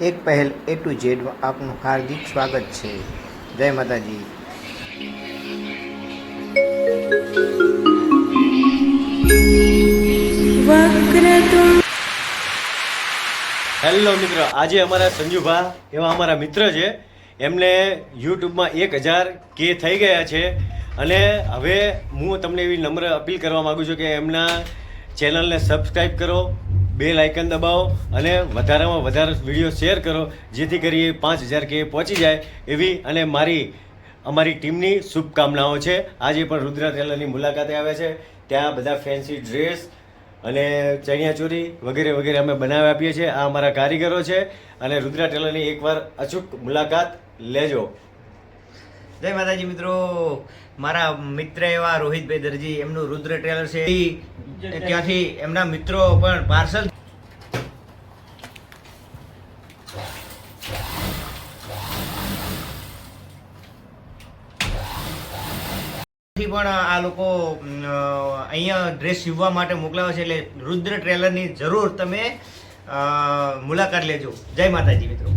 એક પહેલ એ to Z આપનું હાર્દિક સ્વાગત છે. જય માતાજી. હેલો મિત્રો, આજે અમારા સંજુભા એવા અમારા મિત્ર છે. એમને યુટ્યુબમાં એક હજાર કે થઈ ગયા છે અને હવે હું તમને એવી નમ્ર અપીલ કરવા માગું છું કે એમના ચેનલને સબસ્ક્રાઈબ કરો બે લાઇકન દબાવો અને વધારેમાં વધારે વીડિયો શેર કરો, જેથી કરી પાંચ હજાર કે પહોંચી જાય એવી અને મારી, અમારી ટીમની શુભકામનાઓ છે. આજે પણ રુદ્રા ટેલરની મુલાકાતે આવ્યા છે. ત્યાં બધા ફેન્સી ડ્રેસ અને ચણિયાચોરી વગેરે વગેરે અમે બનાવી આપીએ છીએ. આ અમારા કારીગરો છે અને રુદ્રા ટેલરની એકવાર અચૂક મુલાકાત લેજો. જય માતાજી મિત્રો. મારા મિત્ર એવા રોહિતભાઈ દરજી એમનું રુદ્ર ટ્રેલર છે. ત્યાંથી એમના મિત્રો પણ પાર્સલથી પણ આ લોકો અહીંયા ડ્રેસ સીવવા માટે મોકલાવે છે એટલે રુદ્ર ટ્રેલરની જરૂર તમે મુલાકાત લેજો. જય માતાજી મિત્રો.